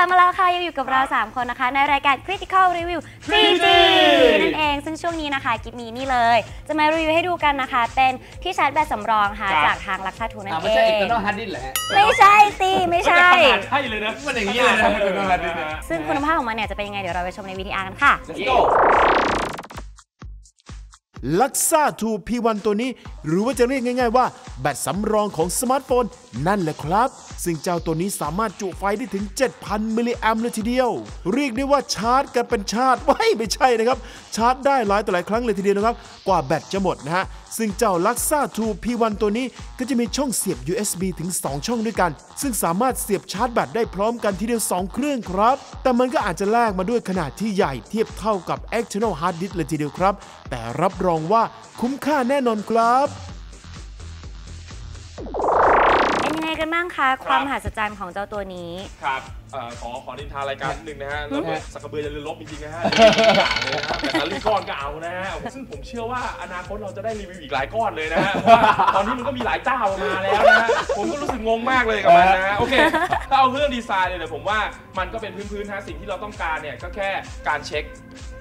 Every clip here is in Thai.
อยู่กับเรา 3 คนนะคะ ในรายการ Critical Review 4G นั่นเอง ซึ่งช่วงนี้นะคะ กิฟมีนี่เลย จะมารีวิวให้ดูกันนะคะ เป็นที่ชาร์จแบตสำรองค่ะครับจากทางลักษาทูนั่นอ่าเอไม่ใช่เอกงเตอร์นอลฮาร์ดดิสก์เหรอฮะไม่ใช่สิไม่ใช่ขนาดใช่เลยนะมันอย่างนี้เลยนะ External hard disk เนี่ยซึ่งคุณภาพของมันเนี่ยจะเป็นยังไงเดี๋ยวเราไปชมในวิดีอาร์กันค่ะ Let's go ลักซ่า2 P1 ตัวนี้ หรือว่าจะเรียกง่าย ๆ ว่า แบตสำรองของสมาร์ทโฟน นั่นแหละครับ ซึ่งเจ้าตัวนี้สามารถจุไฟได้ถึง 7,000 มิลลิแอมป์เลยทีเดียว เรียกได้ว่าชาร์จกันเป็นชาติไม่ไม่ใช่นะครับ ชาร์จได้หลายต่อหลายครั้งเลยทีเดียวนะครับ กว่าแบตจะหมดนะฮะซึ่งเจ้าลักซ่า2 P1 ตัวนี้ก็จะมีช่องเสียบ USB ถึง 2 ช่องด้วยกัน ซึ่งสามารถเสียบชาร์จแบตได้พร้อมกันทีเดียว 2 เครื่องครับ แต่มันก็อาจจะแลกมาด้วยขนาดที่ใหญ่เทียบเท่ากับ external hard disk เลยทีเดียวครับ แต่รับรองว่าคุ้มค่าแน่นอนครับเป็นยังไงกันบ้างคะความมหัศจรรย์ของเจ้าตัวนี้ ครับเอ่อขอขอนินทารายการนิดนึงนะฮะแล้วก็สักกระเบือจะเรือลบจริงๆนะฮะเลยนะฮะแต่ละรีก้อนก็เอานะฮะซึ่งผมเชื่อว่าอนาคตเราจะได้รีวิวอีกหลายก้อนเลยนะฮะเพราะว่าตอนนี้มันก็มีหลายเจ้ามาแล้วนะฮะผมก็รู้สึกงงมากเลยกับมันนะฮะโอเคถ้าเอาเรื่องดีไซน์เลยเนี่ยผมว่ามันก็เป็นพื้นๆฮะสิ่งที่เราต้องการเนี่ยก็แค่การเช็ค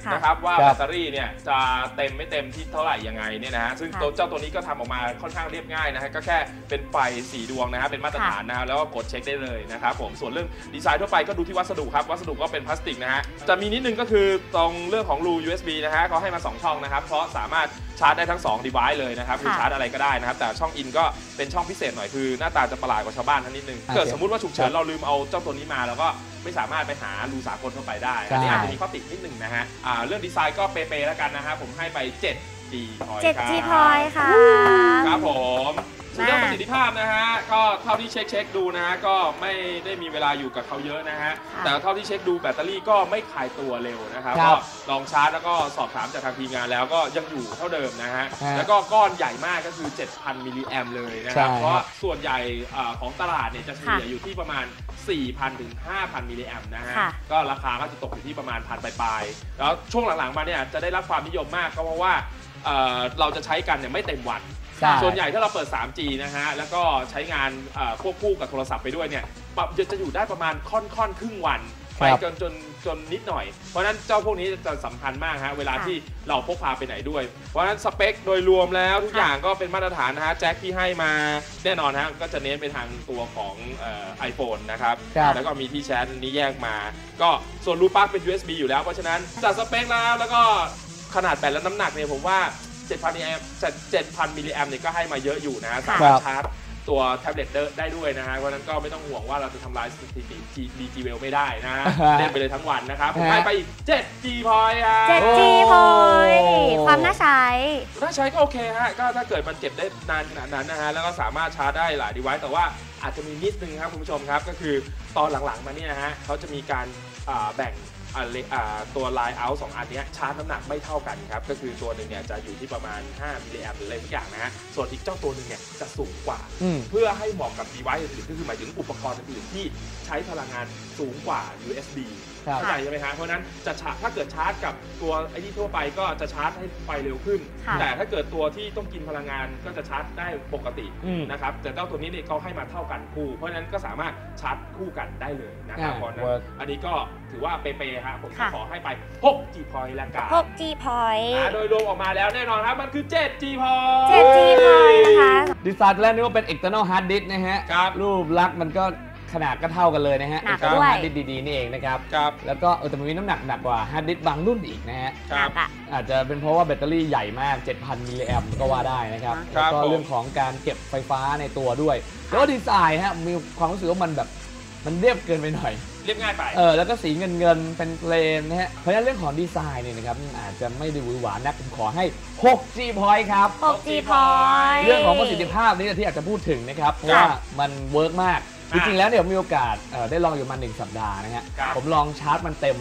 ค่ะ นะครับว่าครัแบบตเตอรี่เนี่ยจะเต็มไม่เต็มที่เท่าไหร่ยังไงเนี่ยนะฮะซึ่งค่ะตัวเจ้าตัวนี้ก็ทำออกมาค่อนข้างเรียบง่ายนะฮะก็แค่เป็นไฟสีดวงนะฮะเป็นมาตรฐานนะฮะแล้วก็กดเช็คได้เลยนะครับผมส่วนเรื่องดีไซน์ทั่วไปก็ดูที่วัสดุครับวัสดุก็เป็นพลาสติกนะฮะจะมีนิดนึงก็คือตรงเรื่องของรู USB นะฮะเขาให้มา2ช่องนะครับเพราะสามารถชาร์จได้ทั้ง2 device เลยนะครับคือค่ะชาร์จอะไรก็ได้นะครับแต่ช่องอินก็เป็นช่องพิเศษหน่อยคือหน้าตาจะประหลาดกว่าชาวบ้านท่านนิดนึงอ่าเกิดสมมติว่าฉุกเฉิครันบเราลืมเอาเจ้าตัวนี้มาแล้วก็ไม่สามารถไปหารูสากลทั่วไปได้ อันนี้อาจจะมีข้อติดนิดหนึ่งนะฮะอ่าเรื่องดีไซน์ก็เป๊ะๆแล้วกันนะฮะผมให้ไป 7 G point 7G point ค่ะ ครับผมส่วนเรื่องประสิทธิภาพนะฮะ ก็เท่าที่เช็คเช็คดูนะฮะ ก็ไม่ได้มีเวลาอยู่กับเขาเยอะนะฮะค่ะแต่เท่าที่เช็คดูแบตเตอรี่ก็ไม่คลายตัวเร็วนะครับ ครัก็บลองชาร์จแล้วก็สอบถามจากทางทีมงานแล้วก็ยังอยู่เท่าเดิมนะฮะ ฮะแล้วก็ก้อนใหญ่มากก็คือ 7,000 มิลลิแอมเลยนะครับ ใช่ เพราะส่วนใหญ่อ่าของตลาดเนี่ยจะเฉลี่ยค่ะอยู่ที่ประมาณ 4,000 ถึง 5,000 มิลลิแอมนะฮะ ค่ะ ก็ราคาก็จะตกอยู่ที่ประมาณพันปลายๆ แล้วช่วงหลังๆมาเนี่ยจะได้รับความนิยมมากก็เพราะว่า เอ่อเราจะใช้กันเนี่ยไม่เต็มวัน ใช่ ส่วนใหญ่ถ้าเราเปิด 3G นะฮะ แล้วก็ใช้งานเอ่อควบคู่กับโทรศัพท์ไปด้วยเนี่ยปรับจะอยู่ได้ประมาณค่อนค่อนครึ่งวัน ไปครับจนจนจนนิดหน่อย เพราะฉะนั้นเจ้าพวกนี้จะสำคัญมากฮะ เวลาค่ะที่เราพกพาไปไหนด้วย เพราะฉะนั้นสเปคโดยรวมแล้วทุกค่ะ อย่างก็เป็นมาตรฐานนะฮะ แจ็คที่ให้มาแน่นอนฮะ ก็จะเน้นไปทางตัวของไอโฟนนะครับ ครับ แล้วก็มีที่แชทอันนี้แยกมา ก็ส่วนรูปลักษณ์เป็น USB อยู่แล้ว เพราะฉะนั้นจากสเปคแล้วแล้วก็ ขนาดแบตและน้ำหนักเนี่ยผมว่า 7,000มิลลิแอม7,000มิลลิแอมเนี่ยก็ให้มาเยอะอยู่นะฮะสามารถชาร์จตัวแท็บเล็ตได้ด้วยนะฮะเพราะฉะนั้นก็ไม่ต้องห่วงว่าเราจะทำลายสถิติ DG well ไม่ได้นะฮะฮะเล่นไปเลยทั้งวันนะครับผมฮะให้ไปอีก 7G point ครับ 7G โอ้ point ความน่าใช้ถ้าใช้ก็โอเคฮะก็ถ้าเกิดมันเก็บได้นานขนาดนั้นนะฮะแล้วก็สามารถชาร์จได้หลายดีไวซ์แต่ว่าอาจจะมีนิดนึงครับคุณผู้ชมครับก็คือตอนหลังๆมาเนี่ยนะฮะเขาจะมีการอ่าแบ่ง อ่าเลอ่าตัว Line Out สองอันเนี้ยชาร์จน้ำหนักไม่เท่ากันครับ ก็คือตัวหนึ่งเนี่ยจะอยู่ที่ประมาณ 5 มิลลิแอมหรืออะไรสักอย่างนะฮะ ส่วนอีกเจ้าตัวหนึ่งเนี่ยจะสูงกว่าอืมเพื่อให้เหมาะกับ device อื่นๆก็คือหมายถึงอุปกรณ์อื่นๆที่ใช้พลังงานสูงกว่า USB ครับเข้าใจใช่ไหมฮะเพราะฉะนั้นจะชาร์จถ้าเกิดชาร์จกับตัวไอ้ที่ทั่วไปก็จะชาร์จให้ไฟเร็วขึ้น ค่ะ แต่ถ้าเกิดตัวที่ต้องกินพลังงานก็จะชาร์จได้ปกติอืม นะครับแต่เจ้าตัวนี้เนี่ยเขาให้มาเท่ากันคู่ เพราะฉะนั้นก็สามารถชาร์จคู่กันได้เลยนะครับอ่าเพราะฉะนั้น work อันนี้ก็ถือว่าเป๊ะๆฮะผมก็ค่ะ ขอให้ไป 6G point ละกัน 6G point อ่าโดยรวมออกมาแล้วแน่นอนครับ มันคือ 7G point 7G point นะคะ ดีไซน์ตอนแรกนึกว่าเป็น external hard disk นะฮะ ครับรูปลักษณ์มันก็ ขนาดก็เท่ากันเลยนะฮะหนัก external ด้วย hard disk ดีๆนี่เองนะครับ ครับ แล้วก็เออแต่มันมีน้ำหนักหนักกว่า hard disk บางรุ่นอีกนะฮะครับหนักอะอาจจะเป็นเพราะว่าแบตเตอรี่ใหญ่มาก 7,000 มิลลิแอมก็ว่าได้นะครับ ครัแล้วบก็ผม เรื่องของการเก็บไฟฟ้าในตัวด้วย แล้วก็ดีไซน์ฮะ มีความรู้สึกว่ามันแบบ มันเรียบเกินไปหน่อย เรียบง่ายไป เออ แล้วก็สีเงินเงินๆเป็นเพลนนะฮะ เพราะฉะนั้นเรื่องของดีไซน์เนี่ยนะครับมันอาจจะไม่ได้หวือหวานักผมขอให้ 6G point ครับ 6G point เรื่องของประสิทธิภาพนี่แหละที่อยากจะพูดถึงนะครับ เพราะว่ามันเวิร์กมาก จริงๆแล้วเนี่ยผมมีโอกาสเอ่อได้ลองอยู่มาหนึ่งสัปดาห์นะฮะครับผมลองชาร์จมันเต็ม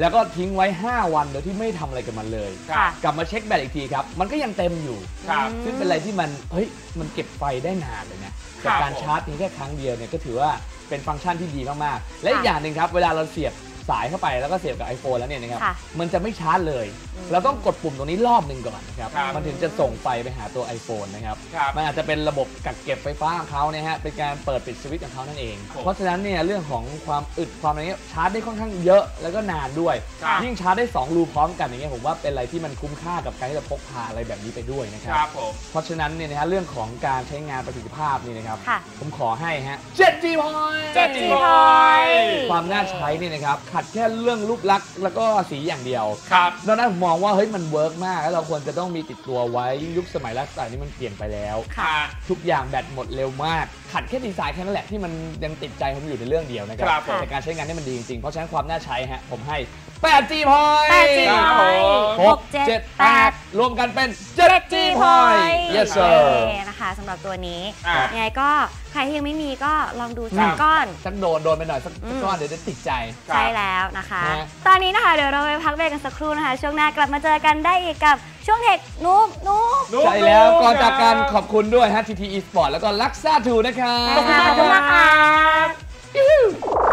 แล้วก็ทิ้งไว้ 5 วันโดยที่ไม่ทำอะไรกับมันเลยค่ะกลับมาเช็คแบตอีกทีครับ มันก็ยังเต็มอยู่ครับซึ่งเป็นอะไรที่มันเฮ้ยมันเก็บไฟได้นานเลยนะครัจากบการผมชาร์จเพียงแค่ครั้งเดียวเนี่ยก็ถือว่าเป็นฟังก์ชันที่ดีมากๆ และอีกอย่างหนึ่งครับเวลาเราเสียบสายเข้าไปแล้วก็เสียบกับ iPhone แล้วเนี่ยนะครับค่ะมันจะไม่ชาร์จเลยอืมเราต้องกดปุ่มตรงนี้รอบหนึ่งก่อนนะครับครับมันถึงจะส่งไฟไปหาตัว iPhone นะครับ ครับมันอาจจะเป็นระบบกักเก็บไฟฟ้าของเขาเนี่ยฮะเป็นการเปิดปิดสวิตช์ของเขานั่นเอง ครับเพราะฉะนั้นเนี่ยเรื่องของความอึดความอะไรเงี้ยชาร์จได้ค่อนข้างเยอะแล้วก็นานด้วย ครับ ยิ่งชาร์จได้2รูพร้อมกันอย่างเงี้ยผมว่าเป็นอะไรที่มันคุ้มค่ากับการที่จะพกพาอะไรแบบนี้ไปด้วยนะคครัรับบผม เพราะฉะนั้นเนี่ยนะฮะเรื่องของการใช้งานประสิทธิภาพนี่นะครับ ค่ะ ผมขอให้ฮะ 7G point 7G point ความน่าใช้นี่นะครับ ขัดแค่เรื่องรูปลักษณ์แล้วก็สีอย่างเดียวครับ ดังนั้นผมมองว่าเฮ้ยมันเวิร์กมาก แล้วเราควรจะต้องมีติดตัวไว้ยิ่งยุคสมัยไลฟ์สไตล์นี้มันเปลี่ยนไปแล้วค่ะทุกอย่างแบตหมดเร็วมาก ขัดแค่ดีไซน์แค่นั้นแหละที่มันยังติดใจผมอยู่ในเรื่องเดียวนะครัครับผม แต่การใช้งานนี่มันดีจริงๆ เพราะฉะนั้นความน่าใช้ฮะผมให้ 8G point 8G ครับผม point หกเจ็ดแปด 678 รวมกันเป็น 7G point yes โอ sir เคนะคะ สำหรับตัวนี้อะ ยังไงก็ใครที่ยังไม่มีก็ลองดูครัสักบก้อน สักโดนโดนไปหน่อยสักอืมสักก้อนเดี๋ยวจะติดใจครับใช่แล้วนะคะ ฮะ ตอนนี้นะคะเดี๋ยวเราไปพักเบรกกันสักครู่นะคะ ช่วงหน้ากลับมาเจอกันได้อีกกับช่วงเทคนูบนูบนุ๊กใช่แล้วนุ๊ก่อนจากการคขอบคุณด้วยฮะ TT Esport แล้วก็ Luxa 2นะครับนะคะขอบคุณมากค่ะ